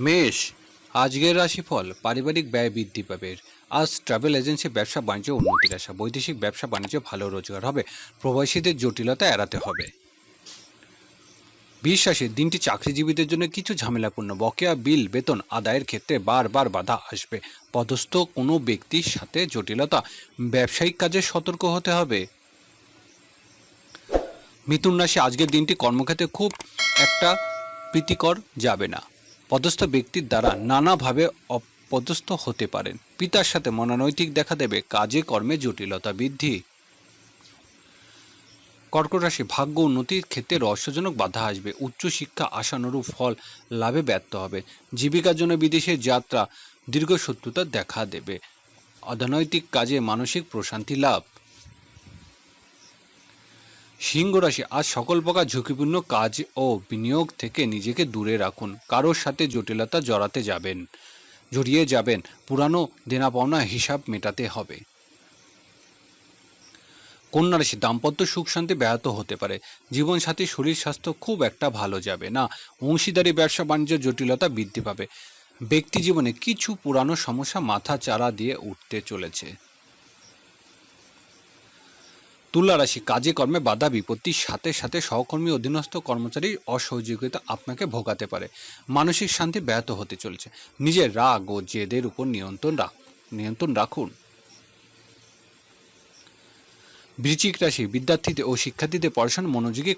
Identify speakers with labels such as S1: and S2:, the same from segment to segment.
S1: মেষ, আজকের রাশিফল পারিবারিক ব্যয় বৃদ্ধি পাবে। আজ ট্রাভেল এজেন্সি ব্যবসা বাণিজ্য উন্নতির আশা। বৈদেশিক ব্যবসা বাণিজ্য ভালো রোজগার হবে। প্রবাসীদের জটিলতা এড়াতে হবে। বিশ্বাসে দিনটি চাকরিজীবীদের জন্য কিছু ঝামেলাপূর্ণ। বকেয়া বিল, বেতন আদায়ের ক্ষেত্রে বারবার বাধা আসবে। পদস্থ কোনো ব্যক্তির সাথে জটিলতা। ব্যবসায়িক কাজে সতর্ক হতে হবে। মিথুন রাশি, আজকের দিনটি কর্মক্ষেত্রে খুব একটা প্রীতিকর যাবে না। পদস্থ ব্যক্তির দ্বারা নানাভাবে অপদস্থ হতে পারেন। পিতার সাথে মনোনৈতিক দেখা দেবে, কাজে কর্মে জটিলতা বৃদ্ধি। কর্কট রাশি ভাগ্য উন্নতির ক্ষেত্রে রহস্যজনক বাধা আসবে। উচ্চশিক্ষা আশানুরূপ ফল লাভে ব্যর্থ হবে। জীবিকার জন্য বিদেশে যাত্রা দীর্ঘ শত্রুতা দেখা দেবে। অর্থনৈতিক কাজে মানসিক প্রশান্তি লাভ। সিংহ রাশি, আজ সকল প্রকার ঝুঁকিপূর্ণ কাজ ও বিনিয়োগ থেকে নিজেকে দূরে রাখুন। কারোর সাথে জটিলতা জড়াতে যাবেন, জড়িয়ে যাবেন। পুরানো দেনা পাওনা হিসাব মেটাতে হবে। কন্যা রাশি, দাম্পত্য সুখ শান্তি ব্যাহত হতে পারে। জীবনসাথী, শরীর স্বাস্থ্য খুব একটা ভালো যাবে না। অংশীদারি, ব্যবসা, বাণিজ্য জটিলতা বৃদ্ধি পাবে। ব্যক্তি জীবনে কিছু পুরানো সমস্যা মাথা চারা দিয়ে উঠতে চলেছে। তুলা রাশি কাজে কর্মে বাধা বিপত্তির সাথে সাথে সহকর্মী, অধীনস্থ কর্মচারীর অসহযোগিতা আপনাকে ভোগাতে পারে। মানসিক শান্তি ব্যাহত হতে চলেছে। নিজের রাগ ও জেদের উপর নিয়ন্ত্রণ রাখ, নিয়ন্ত্রণ রাখুন। বৃচিক রাশি বিদ্যার্থীদের ও শিক্ষার্থীদের পড়াশোনা মনোযোগী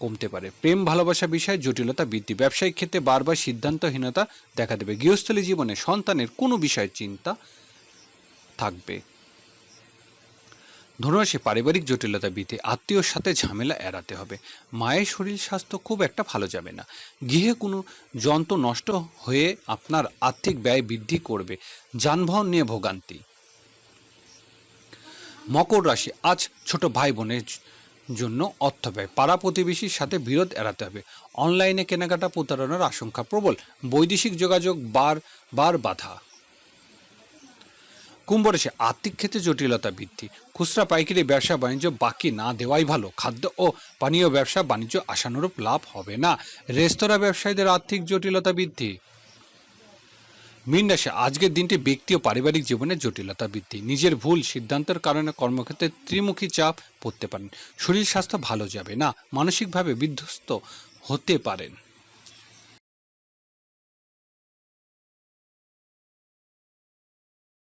S1: কমতে পারে। প্রেম, ভালোবাসা বিষয়ে জটিলতা বৃদ্ধি, ব্যবসায়িক ক্ষেত্রে বারবার সিদ্ধান্তহীনতা দেখা দেবে। গৃহস্থলী জীবনে সন্তানের কোনো বিষয়ে চিন্তা থাকবে। ধনুরাশি পারিবারিক জটিলতা বৃদ্ধি আত্মীয়র সাথে ঝামেলা এড়াতে হবে। মায়ের শরীর স্বাস্থ্য খুব একটা ভালো যাবে না। গৃহে কোনো যন্ত্র নষ্ট হয়ে আপনার আর্থিক ব্যয় বৃদ্ধি করবে। যানবাহন নিয়ে ভোগান্তি। মকর রাশি, আজ ছোট ভাই বোনের জন্য অর্থ ব্যয়। পাড়া প্রতিবেশীর সাথে বিরোধ এড়াতে হবে। অনলাইনে কেনাকাটা প্রতারণার আশঙ্কা প্রবল। বৈদেশিক যোগাযোগ বার বার বাধা। কুম্ভ রাশি আর্থিক ক্ষেত্রে জটিলতা বৃদ্ধি। খুচরা পাইকারি ব্যবসা বাণিজ্য বাকি না দেওয়াই ভালো। খাদ্য ও পানীয় ব্যবসা বাণিজ্য আশানুরূপ লাভ হবে না। রেস্তোরাঁ ব্যবসায়ীদের আর্থিক জটিলতা বৃদ্ধি। মীন রাশি, আজকের দিনটি ব্যক্তি ও পারিবারিক জীবনে জটিলতা বৃদ্ধি। নিজের ভুল সিদ্ধান্তের কারণে কর্মক্ষেত্রে ত্রিমুখী চাপ পড়তে পারেন। শরীর স্বাস্থ্য ভালো যাবে না। মানসিকভাবে বিধ্বস্ত হতে পারেন।